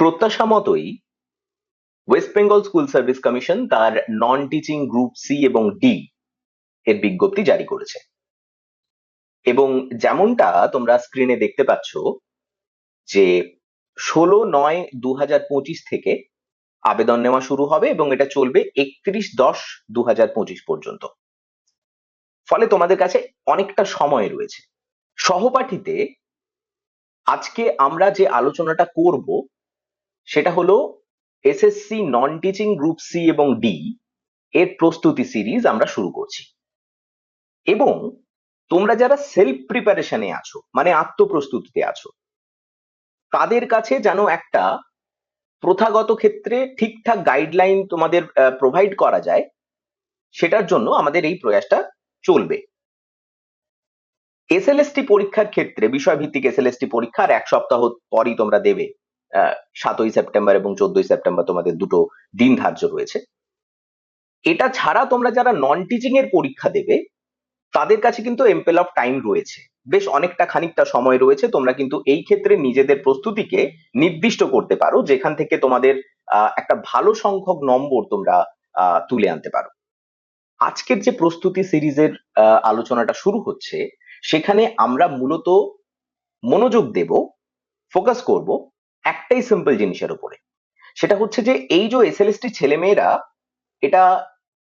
প্রত্যাশা মতোই West Bengal school service commission তার নন টিচিং গ্রুপ সি এবং ডি এর বিজ্ঞপ্তি জারি করেছে। এবং যেমনটা তোমরা স্ক্রিনে দেখতে পাচ্ছ যে ষোলো নয় দু থেকে আবেদন নেওয়া শুরু হবে এবং এটা চলবে একত্রিশ দশ দু পর্যন্ত। ফলে তোমাদের কাছে অনেকটা সময় রয়েছে। সহপাঠীতে আজকে আমরা যে আলোচনাটা করব সেটা হলো SSC non teaching group C এবং ডি এর প্রস্তুতি সিরিজ আমরা শুরু করছি। এবং তোমরা যারা সেলফ প্রিপারেশনে আছো মানে আত্মপ্রস্তুতিতে আছো, তাদের কাছে যেন একটা প্রথাগত ক্ষেত্রে ঠিকঠাক গাইডলাইন তোমাদের প্রোভাইড করা যায়, সেটার জন্য আমাদের এই প্রয়াসটা চলবে। এসএলএসটি পরীক্ষার ক্ষেত্রে, বিষয়ভিত্তিক এসএলএসটি পরীক্ষার এক সপ্তাহ পরই তোমরা দেবে। সাতই সেপ্টেম্বর এবং চোদ্দই সেপ্টেম্বর তোমাদের দুটো দিন ধার্য রয়েছে। এটা ছাড়া তোমরা যারা নন টিচিং এর পরীক্ষা দেবে, তাদের কাছে কিন্তু এম্পেল অফ টাইম রয়েছে। বেশ অনেকটা খানিকটা সময় রয়েছে, তোমরা কিন্তু এই ক্ষেত্রে নিজেদের প্রস্তুতিকে নির্দিষ্ট করতে পারো, যেখান থেকে তোমাদের একটা ভালো সংখ্যক নম্বর তোমরা তুলে আনতে পারো। আজকের যে প্রস্তুতি সিরিজের আলোচনাটা শুরু হচ্ছে, সেখানে আমরা মূলত মনোযোগ দেব ফোকাস করব একটাই সিম্পল জিনিসের উপরে। সেটা হচ্ছে যে, এই যে এসএলএসটি ছেলেমেয়েরা, এটা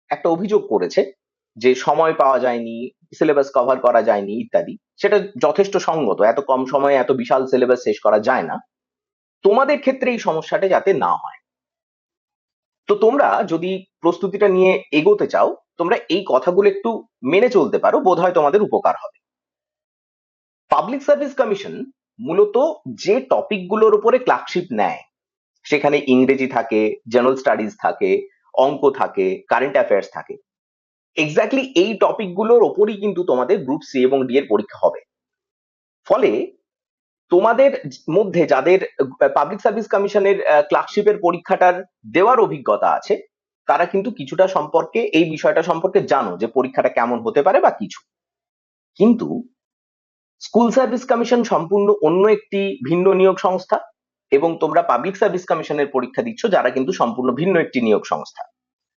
একটা অভিযোগ করেছে যে, সময় পাওয়া যায়নি সিলেবাস কভার করা যায়নি, ইত্যাদি। সেটা যথেষ্ট সঙ্গত, এত কম সময়ে এত বিশাল সিলেবাস শেষ করা যায় না। তোমাদের ক্ষেত্রে এই সমস্যাটা যাতে না হয়। তো তোমরা যদি প্রস্তুতিটা নিয়ে এগোতে চাও, তোমরা এই কথাগুলো একটু মেনে চলতে পারো বোধ হয় তোমাদের উপকার হবে। পাবলিক সার্ভিস কমিশন মূলত যে টপিকগুলোর উপরে ক্লার্কশিপ নেয়, সেখানে ইংরেজি থাকে জেনারেল স্টাডিজ থাকে, অঙ্ক থাকে কারেন্ট অ্যাফেয়ার্স থাকে। এক্স্যাক্টলি এই টপিকগুলোর ওপরই কিন্তু তোমাদের গ্রুপ সি এবং ডি এর পরীক্ষা হবে। ফলে তোমাদের মধ্যে যাদের পাবলিক সার্ভিস কমিশনের ক্লার্কশিপের পরীক্ষাটার দেওয়ার অভিজ্ঞতা আছে, তারা কিন্তু কিছুটা সম্পর্কে, এই বিষয়টা সম্পর্কে জানো যে পরীক্ষাটা কেমন হতে পারে বা কিছু। কিন্তু স্কুল সার্ভিস কমিশন সম্পূর্ণ অন্য একটি ভিন্ন নিয়োগ সংস্থা এবং তোমরা পাবলিক সার্ভিস কমিশনের পরীক্ষা দিচ্ছ, যারা কিন্তু সম্পূর্ণ ভিন্ন একটি নিয়োগ সংস্থা।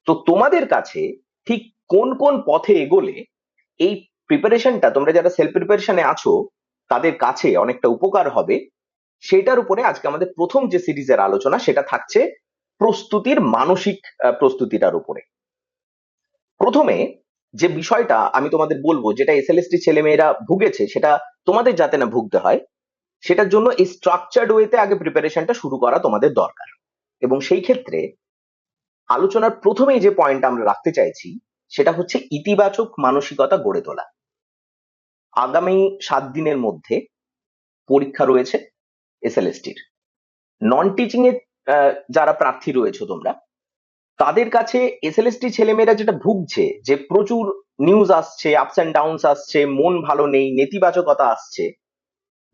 তো তোমাদের কাছে ঠিক কোন কোন পথে এগোলে এই প্রিপারেশনটা তোমরা যারা সেলফ প্রিপারেশনে আছো, তাদের কাছে অনেকটা উপকার হবে। সেটার উপরে আজকে আমাদের প্রথম যে সিরিজের আলোচনা, সেটা থাকছে প্রস্তুতির মানসিক প্রস্তুতিটার উপরে। প্রথমে যে বিষয়টা আমি তোমাদের বলব, যেটা এসএলএসটি ছেলেমেয়েরা ভুগেছে, সেটা তোমাদের যাতে না ভুগতে হয়, সেটার জন্য এই স্ট্রাকচার্ড ওয়েতে আগে প্রিপারেশনটা শুরু করা তোমাদের দরকার। এবং সেই ক্ষেত্রে আলোচনার প্রথমেই যে পয়েন্ট আমরা রাখতে চাইছি, সেটা হচ্ছে ইতিবাচক মানসিকতা গড়ে তোলা। আগামী সাত দিনের মধ্যে পরীক্ষা রয়েছে এসএলএসটির নন টিচিং এর যারা প্রার্থী রয়েছে তোমরা তাদের কাছে এসএলএসটি ছেলেমেয়েরা যেটা ভুগছে, যে প্রচুর নিউজ আসছে আপস অ্যান্ড ডাউনস আসছে, মন ভালো নেই, নেতিবাচকতা আসছে,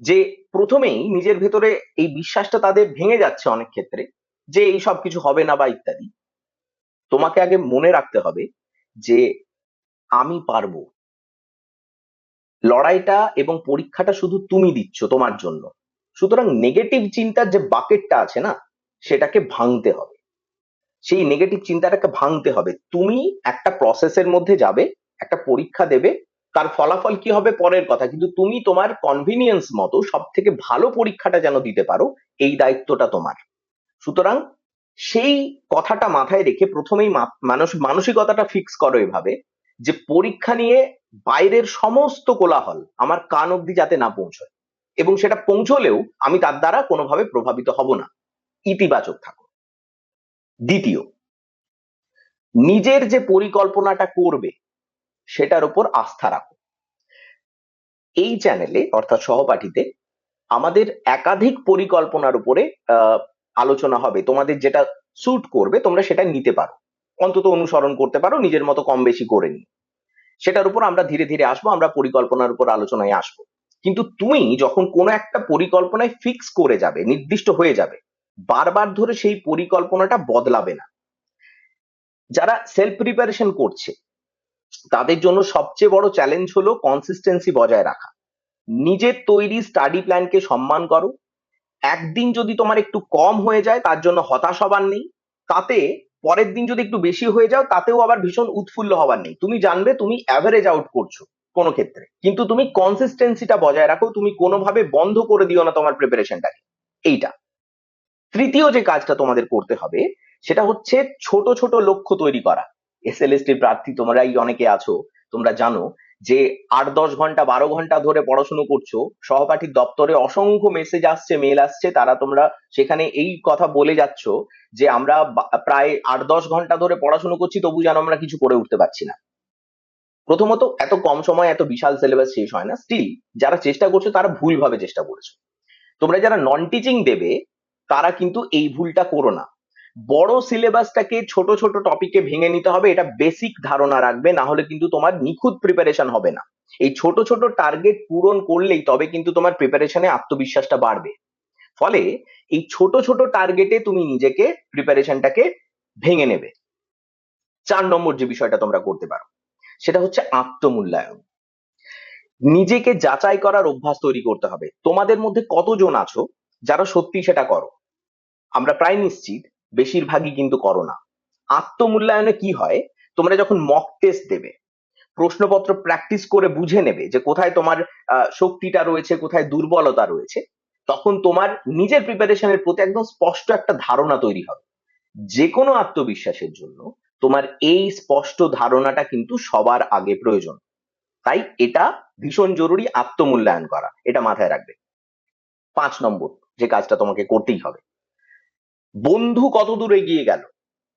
যে প্রথমেই নিজের ভেতরে এই বিশ্বাসটা তাদের ভেঙে যাচ্ছে অনেক ক্ষেত্রে, যে এই সব কিছু হবে না বা ইত্যাদি। তোমাকে আগে মনে রাখতে হবে যে আমি পারব। লড়াইটা এবং পরীক্ষাটা শুধু তুমি দিচ্ছ তোমার জন্য। সুতরাং নেগেটিভ চিন্তার যে বাকেটটা আছে না, সেটাকে ভাঙতে হবে। সেই নেগেটিভ চিন্তাটাকে ভাঙতে হবে। তুমি একটা প্রসেসের মধ্যে যাবে, একটা পরীক্ষা দেবে, তার ফলাফল কি হবে পরের কথা। কিন্তু তুমি তোমার কনভিনিয়েন্স মতো সব থেকে ভালো পরীক্ষাটা যেন দিতে পারো, এই দায়িত্বটা তোমার। সুতরাং সেই কথাটা মাথায় রেখে প্রথমেই মানুষ, মানসিকতাটা ফিক্স করো এভাবে, যে পরীক্ষা নিয়ে বাইরের সমস্ত কোলাহল আমার কান অব্দি যাতে না পৌঁছয়। এবং সেটা পৌঁছলেও আমি তার দ্বারা কোনোভাবে প্রভাবিত হব না। ইতিবাচক থাকো। দ্বিতীয়, নিজের যে পরিকল্পনাটা করবে, সেটার উপর আস্থা রাখো। এই চ্যানেলে অর্থাৎ সহপাঠীতে, আমাদের একাধিক পরিকল্পনার উপরে আলোচনা হবে। তোমাদের যেটা স্যুট করবে, তোমরা সেটা নিতে পারো। অন্তত অনুসরণ করতে পারো, নিজের মতো কম বেশি করে নিয়ে। সেটার উপর আমরা ধীরে ধীরে আসব, আমরা পরিকল্পনার উপর আলোচনায় আসব। কিন্তু তুমি যখন কোনো একটা পরিকল্পনায় ফিক্স করে যাবে, নির্দিষ্ট হয়ে যাবে বারবার ধরে সেই পরিকল্পনাটা বদলাবে না। যারা সেলফ প্রিপারেশন করছে, তাদের জন্য সবচেয়ে বড় চ্যালেঞ্জ হলো কনসিস্টেন্সি বজায় রাখা। নিজের তৈরি স্টাডি প্ল্যানকে সম্মান করো। একদিন যদি তোমার একটু কম হয়ে যায়, তার জন্য হতাশ হবার নেই। তাতে পরের দিন যদি একটু বেশি হয়ে যাও, তাতেও আবার ভীষণ উৎফুল্ল হবার নেই। তুমি জানবে তুমি অ্যাভারেজ আউট করছ কোন ক্ষেত্রে। কিন্তু তুমি কনসিস্টেন্সিটা বজায় রাখো, তুমি কোনোভাবে বন্ধ করে দিও না তোমার প্রিপারেশনটাকে এইটা। তৃতীয় যে কাজটা তোমাদের করতে হবে, সেটা হচ্ছে ছোট ছোট লক্ষ্য তৈরি করা। এসএলএসটির প্রার্থী তোমরাই অনেকে আছো, তোমরা জানো যে আট, দশ ঘণ্টা, বারো ঘণ্টা ধরে পড়াশুনো করছ সহপাঠীর দপ্তরে অসংখ্য মেসেজ আসছে মেল আসছে, তারা তোমরা সেখানে এই কথা বলে যাচ্ছ যে আমরা প্রায় আট, দশ ঘণ্টা ধরে পড়াশুনো করছি, তবু যেন আমরা কিছু করে উঠতে পারছি না। প্রথমত, এত কম সময় এত বিশাল সিলেবাস শেষ হয় না। স্টিল যারা চেষ্টা করছ, তারা ভুলভাবে চেষ্টা করেছ। তোমরা যারা নন টিচিং দেবে তারা কিন্তু এই ভুলটা করো না। বড় সিলেবাসটাকে ছোট ছোট টপিকে ভেঙে নিতে হবে, এটা বেসিক ধারণা রাখবে, না হলে কিন্তু তোমার নিখুঁত প্রিপারেশন হবে না। এই ছোট ছোট টার্গেট পূরণ করলেই তবে কিন্তু তোমার প্রিপারেশনে আত্মবিশ্বাসটা বাড়বে। ফলে এই ছোট ছোট টার্গেটে তুমি নিজেকে প্রিপারেশনটাকে ভেঙে নেবে। চার নম্বর যে বিষয়টা তোমরা করতে পারো, সেটা হচ্ছে আত্মমূল্যায়ন। নিজেকে যাচাই করার অভ্যাস তৈরি করতে হবে। তোমাদের মধ্যে কতজন আছো যারা সত্যি সেটা করো? আমরা প্রায় নিশ্চিত, বেশিরভাগই কিন্তু করো না। আত্মমূল্যায়নে কি হয়? তোমরা যখন মক টেস্ট দেবে, প্রশ্নপত্র প্র্যাকটিস করে বুঝে নেবে যে কোথায় তোমার শক্তিটা রয়েছে, কোথায় দুর্বলতা রয়েছে, তখন তোমার নিজের প্রিপারেশনের প্রতি একদম স্পষ্ট একটা ধারণা তৈরি হবে। যে কোনো আত্মবিশ্বাসের জন্য তোমার এই স্পষ্ট ধারণাটা কিন্তু সবার আগে প্রয়োজন। তাই এটা ভীষণ জরুরি আত্মমূল্যায়ন করা, এটা মাথায় রাখবে। পাঁচ নম্বর, যে কাজটা তোমাকে করতেই হবে। বন্ধু কত দূর এগিয়ে গেল?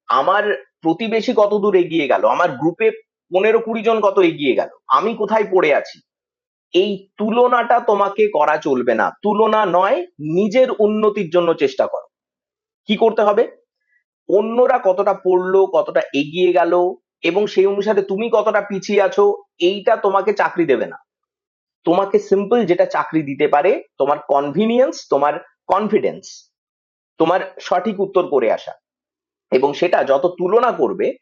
আমার প্রতিবেশী কত দূর এগিয়ে গেল? আমার গ্রুপে পনেরো কুড়ি জন কত এগিয়ে গেল? আমি কোথায় পড়ে আছি? এই তুলনাটা তোমাকে করা চলবে না। তুলনা নয়, নিজের উন্নতির জন্য চেষ্টা করো। কি করতে হবে? অন্যরা কতটা পড়ল, কতটা এগিয়ে গেল, এবং সেই অনুসারে তুমি কতটা পিছিয়ে আছো, এইটা তোমাকে চাকরি দেবে না। তোমাকে সিম্পল যেটা চাকরি দিতে পারে, তোমার কনভিনিয়েন্স তোমার কনফিডেন্স তোমার সঠিক উত্তর করে আসা। এবং সেটা যত তুলনা করবে,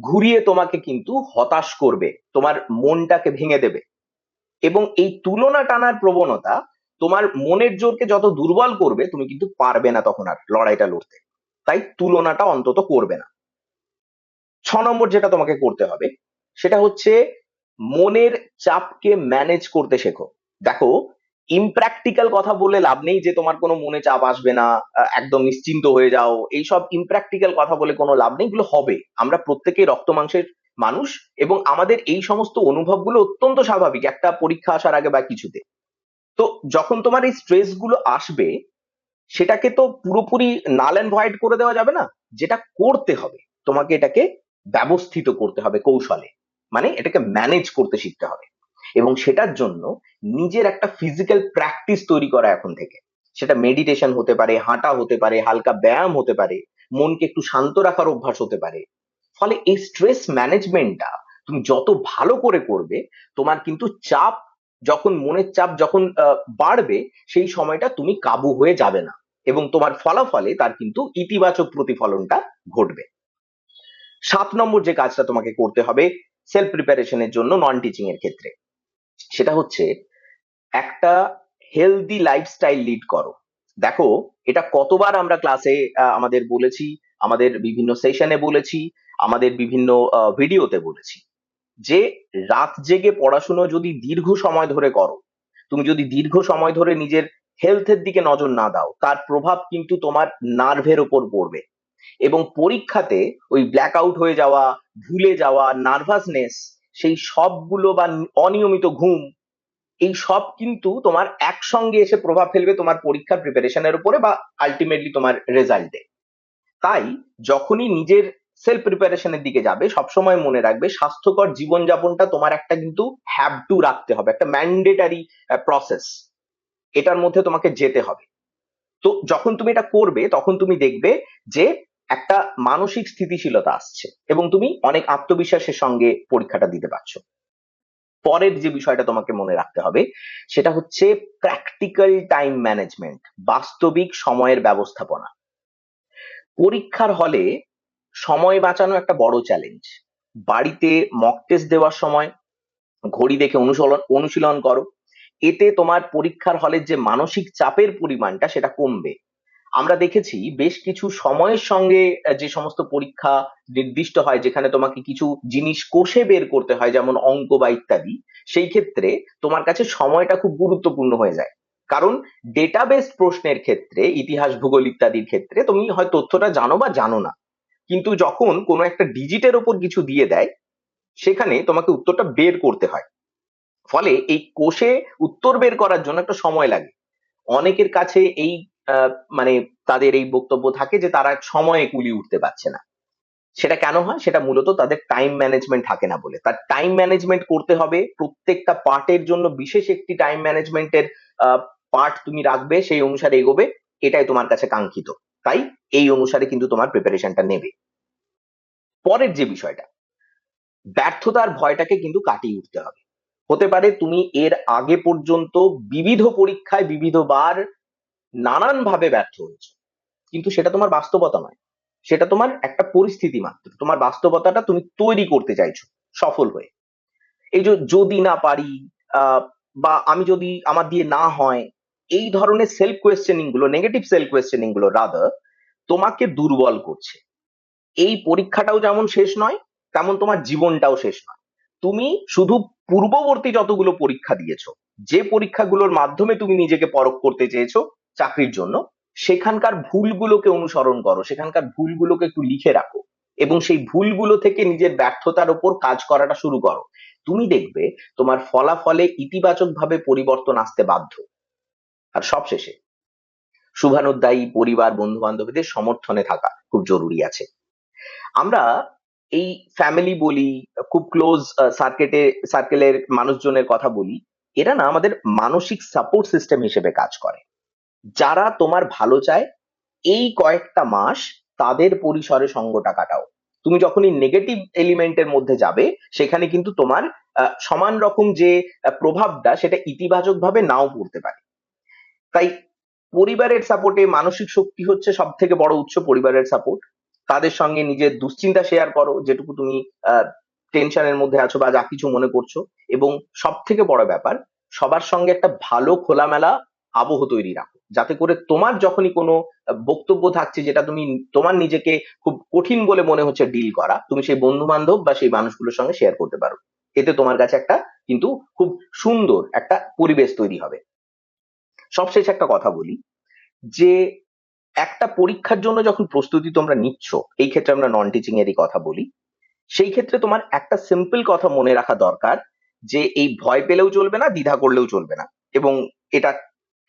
ঘুরিয়ে তোমাকে কিন্তু হতাশ করবে, তোমার মনটাকে ভেঙে দেবে। এবং এই তুলনা টানার প্রবণতা তোমার মনের জোরকে যত দুর্বল করবে, তুমি কিন্তু পারবে না তখন আর লড়াইটা লড়তে। তাই তুলনাটা অন্তত করবে না। ছ নম্বর যেটা তোমাকে করতে হবে, সেটা হচ্ছে মনের চাপকে ম্যানেজ করতে শেখো। দেখো ইমপ্র্যাকটিক্যাল কথা বলে লাভ নেই যে তোমার কোনো মনে চাপ আসবে না একদম নিশ্চিন্ত হয়ে যাও। এইসব ইমপ্র্যাকটিক্যাল কথা বলে কোনো লাভ নেই, এগুলো হবে। আমরা প্রত্যেকেই রক্ত মাংসের মানুষ এবং আমাদের এই সমস্ত অনুভবগুলো অত্যন্ত স্বাভাবিক, একটা পরীক্ষা আসার আগে বা কিছুতে। তো যখন তোমার এই স্ট্রেসগুলো আসবে, সেটাকে তো পুরোপুরি নাল অ্যান্ড ভয়েড করে দেওয়া যাবে না, যেটা করতে হবে। তোমাকে এটাকে ব্যবস্থিত করতে হবে কৌশলে। মানে এটাকে ম্যানেজ করতে শিখতে হবে। এবং সেটার জন্য নিজের একটা ফিজিক্যাল প্র্যাকটিস তৈরি করা এখন থেকে। সেটা মেডিটেশন হতে পারে, হাঁটা হতে পারে, হালকা ব্যায়াম হতে পারে, মনকে একটু শান্ত রাখার অভ্যাস হতে পারে। ফলে এই স্ট্রেস ম্যানেজমেন্টটা তুমি যত ভালো করে করবে, তোমার কিন্তু চাপ যখন, মনের চাপ যখন বাড়বে, সেই সময়টা তুমি কাবু হয়ে যাবে না। এবং তোমার ফলাফলে তার কিন্তু ইতিবাচক প্রতিফলনটা ঘটবে। সাত নম্বর যে কাজটা তোমাকে করতে হবে সেলফ প্রিপারেশনের জন্য নন টিচিং এর ক্ষেত্রে। সেটা হচ্ছে একটা হেলদি লাইফস্টাইল লিড করো। দেখো, এটা কতবার আমরা ক্লাসে আমাদের বলেছি, আমাদের বিভিন্ন সেশনে বলেছি, আমাদের বিভিন্ন ভিডিওতে বলেছি। যে রাত জেগে পড়াশুনো যদি দীর্ঘ সময় ধরে করো, তুমি যদি দীর্ঘ সময় ধরে নিজের হেলথের দিকে নজর না দাও, তার প্রভাব কিন্তু তোমার নার্ভের ওপর পড়বে। এবং পরীক্ষাতে ওই ব্ল্যাক আউট হয়ে যাওয়া, ভুলে যাওয়া নার্ভাসনেস সেই সবগুলো বা অনিয়মিত ঘুম, এই সব কিন্তু তোমার একসঙ্গে এসে প্রভাব ফেলবে তোমার পরীক্ষার প্রিপারেশনের উপরে বা আলটিমেটলি তোমার রেজাল্টে তাই যখনই নিজের সেলফ প্রিপারেশনের দিকে যাবে, সবসময় মনে রাখবে স্বাস্থ্যকর জীবনযাপনটা তোমার একটা কিন্তু হ্যাভ টু রাখতে হবে, একটা ম্যান্ডেটারি প্রসেস এটার মধ্যে তোমাকে যেতে হবে। তো যখন তুমি এটা করবে, তখন তুমি দেখবে যে একটা মানসিক স্থিতিশীলতা আসছে এবং তুমি অনেক আত্মবিশ্বাসের সঙ্গে পরীক্ষাটা দিতে পারছ। পরের যে বিষয়টা তোমাকে মনে রাখতে হবে, সেটা হচ্ছে প্র্যাকটিক্যাল টাইম ম্যানেজমেন্ট বাস্তবিক সময়ের ব্যবস্থাপনা। পরীক্ষার হলে সময় বাঁচানো একটা বড় চ্যালেঞ্জ বাড়িতে মক টেস্ট দেওয়ার সময়, ঘড়ি দেখে অনুশীলন অনুশীলন করো। এতে তোমার পরীক্ষার হলের যে মানসিক চাপের পরিমাণটা সেটা কমবে। আমরা দেখেছি বেশ কিছু সময়ের সঙ্গে যে সমস্ত পরীক্ষা নির্দিষ্ট হয়, যেখানে তোমাকে কিছু জিনিস কোষে বের করতে হয়, যেমন অঙ্ক বা ইত্যাদি, সেই ক্ষেত্রে তোমার কাছে সময়টা খুব গুরুত্বপূর্ণ হয়ে যায়। কারণ ডেটাবেস প্রশ্নের ক্ষেত্রে, ইতিহাস, ভূগোল ইত্যাদির ক্ষেত্রে তুমি হয় তথ্যটা জানো বা জানো না। কিন্তু যখন কোনো একটা ডিজিটের ওপর কিছু দিয়ে দেয়, সেখানে তোমাকে উত্তরটা বের করতে হয়। ফলে এই কোষে উত্তর বের করার জন্য একটা সময় লাগে। অনেকের কাছে এই মানে তাদের এই বক্তব্য থাকে যে তারা সময়ে কুলি উঠতে পারছে না। সেটা কেন হয়? সেটা মূলত তাদের টাইম ম্যানেজমেন্ট থাকে না বলে। তার টাইম ম্যানেজমেন্ট করতে হবে, প্রত্যেকটা পার্টের জন্য বিশেষ একটি টাইম ম্যানেজমেন্টের পার্ট তুমি রাখবে, সেই অনুসারে এগোবে, এটাই তোমার কাছে কাঙ্ক্ষিত। তাই এই অনুসারে কিন্তু তোমার প্রিপারেশনটা নেবে। পরের যে বিষয়টা, ব্যর্থতার ভয়টাকে কিন্তু কাটিয়ে উঠতে হবে। হতে পারে তুমি এর আগে পর্যন্ত বিবিধ পরীক্ষায় বিবিধবার নানান ভাবে ব্যর্থ হয়েছো। কিন্তু সেটা তোমার বাস্তবতা নয়। সেটা তোমার একটা পরিস্থিতি মাত্র। তোমার বাস্তবতাটা তুমি তৈরি করতে চাইছো, সফল হয়ে। এই যে যদি না পারি বা আমি যদি আমার দিয়ে না হয়, এই ধরনের সেলফ কোয়েশ্চেনিংগুলো নেগেটিভ সেলফ কোয়েশ্চেনিংগুলো রাদার তোমাকে দুর্বল করছে। এই পরীক্ষাটাও যেমন শেষ নয়, তেমন তোমার জীবনটাও শেষ নয়। তুমি শুধু পূর্ববর্তী যতগুলো পরীক্ষা দিয়েছ, যে পরীক্ষাগুলোর মাধ্যমে তুমি নিজেকে পরখ করতে চেয়েছো চাকরির জন্য, সেখানকার ভুলগুলোকে অনুসরণ করো, সেখানকার ভুলগুলোকে একটু লিখে রাখো এবং সেই ভুলগুলো থেকে নিজের ব্যর্থতার ওপর কাজ করাটা শুরু করো। তুমি দেখবে তোমার ফলাফলে ইতিবাচক ভাবে পরিবর্তন আসতে বাধ্য। আর সবশেষে শুভানুদ্দায়ী পরিবার বন্ধু বান্ধবীদের সমর্থনে থাকা খুব জরুরি আছে। আমরা এই ফ্যামিলি বলি, খুব ক্লোজ সার্কেটে সার্কেলের মানুষজনের কথা বলি, এরা না আমাদের মানসিক সাপোর্ট সিস্টেম হিসেবে কাজ করে। যারা তোমার ভালো চায়, এই কয়েকটা মাস তাদের পরিসরে সঙ্গটা কাটাও। তুমি যখনই নেগেটিভ এলিমেন্টের মধ্যে যাবে, সেখানে কিন্তু তোমার সমান রকম যে প্রভাবটা সেটা ইতিবাচক ভাবে নাও পড়তে পারে। তাই পরিবারের সাপোর্টে মানসিক শক্তি হচ্ছে সব থেকে বড় উৎস পরিবারের সাপোর্ট তাদের সঙ্গে নিজের দুশ্চিন্তা শেয়ার করো, যেটুকু তুমি টেনশনের মধ্যে আছো বা যা কিছু মনে করছ। এবং সব থেকে বড় ব্যাপার, সবার সঙ্গে একটা ভালো খোলামেলা আবহ তৈরি রাখো। যাতে করে তোমার যখনই কোনো বক্তব্য থাকছে যেটা তুমি তোমার নিজেকে খুব কঠিন বলে মনে হচ্ছে ডিল করা, তুমি সেই বন্ধু বান্ধব বা সেই মানুষগুলোর সঙ্গে শেয়ার করতে পারো। এতে তোমার কাছে একটা কিন্তু খুব সুন্দর একটা পরিবেশ তৈরি হবে। সবশেষ একটা কথা বলি, যে একটা পরীক্ষার জন্য যখন প্রস্তুতি তোমরা নিচ্ছ, এই ক্ষেত্রে আমরা নন টিচিং এরই কথা বলি, সেই ক্ষেত্রে তোমার একটা সিম্পল কথা মনে রাখা দরকার যে এই ভয় পেলেও চলবে না, দ্বিধা করলেও চলবে না। এবং এটা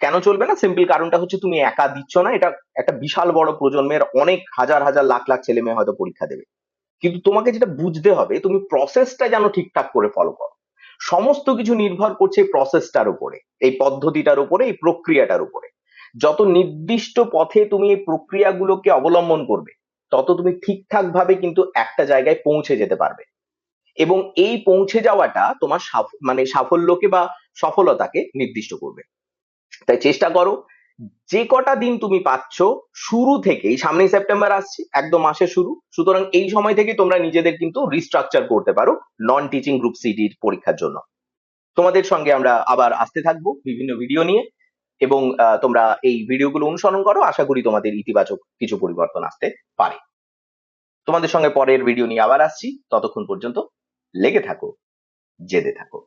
কেন চলবে না? সিম্পল কারণটা হচ্ছে তুমি একা দিচ্ছ না। এটা একটা বিশাল বড় প্রজন্মের অনেক হাজার হাজার লাখ লাখ ছেলে মেয়ে হয়তো পরীক্ষা দেবে। কিন্তু তোমাকে যেটা বুঝতে হবে, তুমি প্রসেসটা যেন ঠিকঠাক করে ফলো করো। সমস্ত কিছু নির্ভর করছে প্রসেসটার উপরে, এই পদ্ধতিটার উপরে, এই প্রক্রিয়াটার উপরে। যত নির্দিষ্ট পথে তুমি এই প্রক্রিয়াগুলোকে অবলম্বন করবে, তত তুমি ঠিকঠাক ভাবে কিন্তু একটা জায়গায় পৌঁছে যেতে পারবে। এবং এই পৌঁছে যাওয়াটা তোমার মানে সাফল্যকে বা সফলতাকে নির্দিষ্ট করবে। তাই চেষ্টা করো। যে কটা দিন তুমি পাচ্ছ, শুরু থেকেই, সামনেই সেপ্টেম্বর আসছে, একদম মাসের শুরু, সুতরাং এই সময় থেকে তোমরা নিজেদের কিন্তু রিস্ট্রাকচার করতে পারো নন টিচিং গ্রুপ সিটির পরীক্ষার জন্য। তোমাদের সঙ্গে আমরা আবার আসতে থাকব বিভিন্ন ভিডিও নিয়ে এবং তোমরা এই ভিডিওগুলো অনুসরণ করো। আশা করি তোমাদের ইতিবাচক কিছু পরিবর্তন আসতে পারে। তোমাদের সঙ্গে পরের ভিডিও নিয়ে আবার আসছি। ততক্ষণ পর্যন্ত লেগে থাকো, জেদে থাকো।